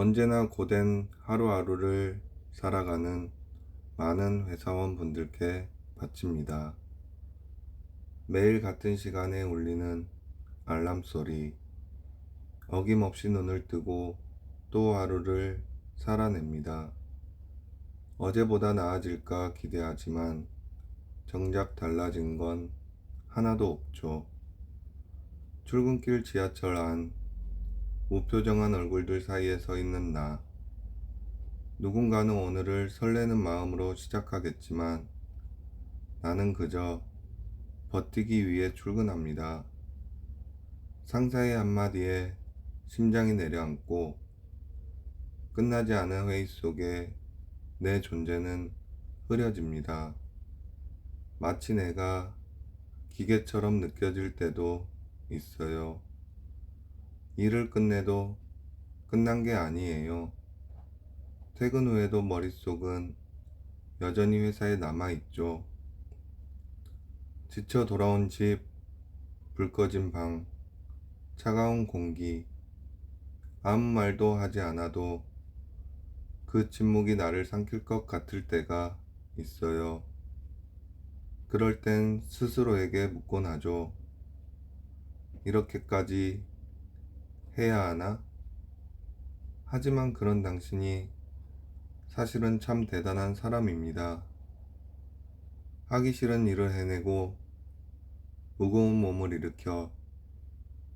언제나 고된 하루하루를 살아가는 많은 회사원 분들께 바칩니다. 매일 같은 시간에 울리는 알람 소리, 어김없이 눈을 뜨고 또 하루를 살아냅니다. 어제보다 나아질까 기대하지만 정작 달라진 건 하나도 없죠. 출근길 지하철 안 무표정한 얼굴들 사이에 서 있는 나. 누군가는 오늘을 설레는 마음으로 시작하겠지만 나는 그저 버티기 위해 출근합니다. 상사의 한마디에 심장이 내려앉고 끝나지 않은 회의 속에 내 존재는 흐려집니다. 마치 내가 기계처럼 느껴질 때도 있어요. 일을 끝내도 끝난 게 아니에요. 퇴근 후에도 머릿속은 여전히 회사에 남아있죠. 지쳐 돌아온 집, 불 꺼진 방, 차가운 공기, 아무 말도 하지 않아도 그 침묵이 나를 삼킬 것 같을 때가 있어요. 그럴 땐 스스로에게 묻곤 하죠. 이렇게까지 해야 하나? 하지만 그런 당신이 사실은 참 대단한 사람입니다. 하기 싫은 일을 해내고 무거운 몸을 일으켜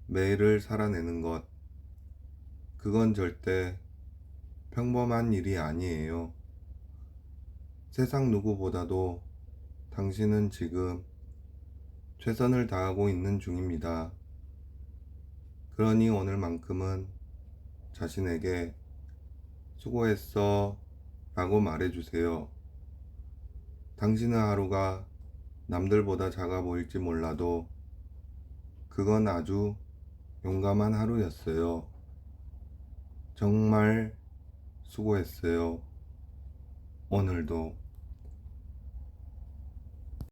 매일을 살아내는 것. 그건 절대 평범한 일이 아니에요. 세상 누구보다도 당신은 지금 최선을 다하고 있는 중입니다. 그러니 오늘만큼은 자신에게 수고했어 라고 말해주세요. 당신의 하루가 남들보다 작아 보일지 몰라도 그건 아주 용감한 하루였어요. 정말 수고했어요. 오늘도.